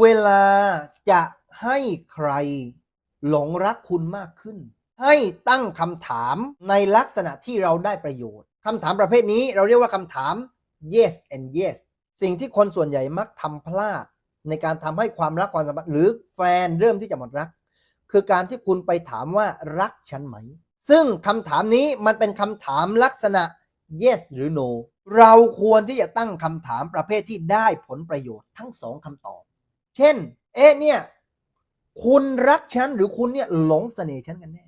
เวลาจะให้ใครหลงรักคุณมากขึ้น ให้ตั้งคำถามในลักษณะที่เราได้ประโยชน์คำถามประเภทนี้เราเรียกว่าคำถาม yes and yes สิ่งที่คนส่วนใหญ่มักทำพลาด ในการทำให้ความรักความสัมพันธ์หรือแฟนเริ่มที่จะหมดรัก คือการที่คุณไปถามว่ารักฉันไหม ซึ่งคำถามนี้มันเป็นคำถามลักษณะ yes หรือ no เราควรที่จะตั้งคำถามประเภทที่ได้ผลประโยชน์ทั้งสองคำตอบ เช่น เอ๊ะเนี่ย คุณรักฉันหรือคุณเนี่ยหลงเสน่ห์ฉันกันแน่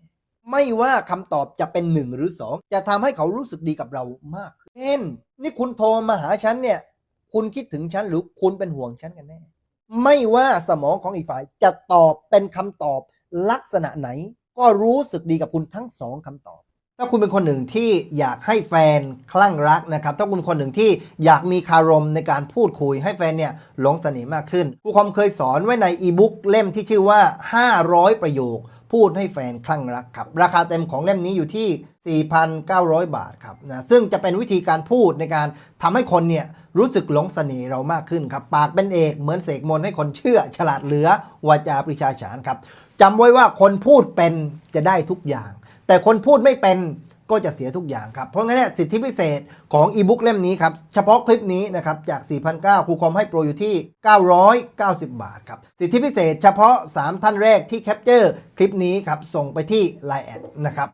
ไม่ว่าคำตอบจะเป็นหนึ่งหรือสองจะทำให้เขารู้สึกดีกับเรามากเช่น นี่คุณโทรมาหาฉันเนี่ย คุณคิดถึงฉันหรือคุณเป็นห่วงฉันกันแน่ ไม่ว่าสมองของอีกฝ่ายจะตอบเป็นคำตอบลักษณะไหน ก็รู้สึกดีกับคุณทั้งสองคำตอบ ถ้าคุณเป็นคนหนึ่งที่อยากให้แฟนคลั่งรักนะครับ ถ้าคุณคนหนึ่งที่อยากมีคารมในการพูดคุยให้แฟนเนี่ยหลงเสน่ห์มากขึ้นครูคอมเคยสอนไว้ในอีบุ๊กเล่มที่ชื่อว่า 500 ประโยค พูดให้แฟนคลั่งรักครับ ราคาเต็มของเล่มนี้อยู่ที่ 4,900 บาทครับนะซึ่งจะเป็นวิธีการพูดในการทำให้คนเนี่ยรู้สึกหลงเสน่ห์เรามากขึ้นครับ ปากเป็นเอกเหมือนเสกมนให้คนเชื่อ ฉลาดเหลือวาจาปริชาฉานครับจำไว้ว่าคนพูดเป็นจะได้ทุกอย่าง แต่คนพูดไม่เป็นก็จะเสียทุกอย่างครับ เพราะงั้นเนี่ยสิทธิพิเศษของอีบุ๊กเล่มนี้ครับ เฉพาะคลิปนี้นะครับ จาก 4,900 ครูคอมให้โปรอยู่ที่ 990 บาทครับ สิทธิพิเศษเฉพาะ 3 ท่านแรกที่แคปเจอร์คลิปนี้ครับ ส่งไปที่ Line แอดนะครับ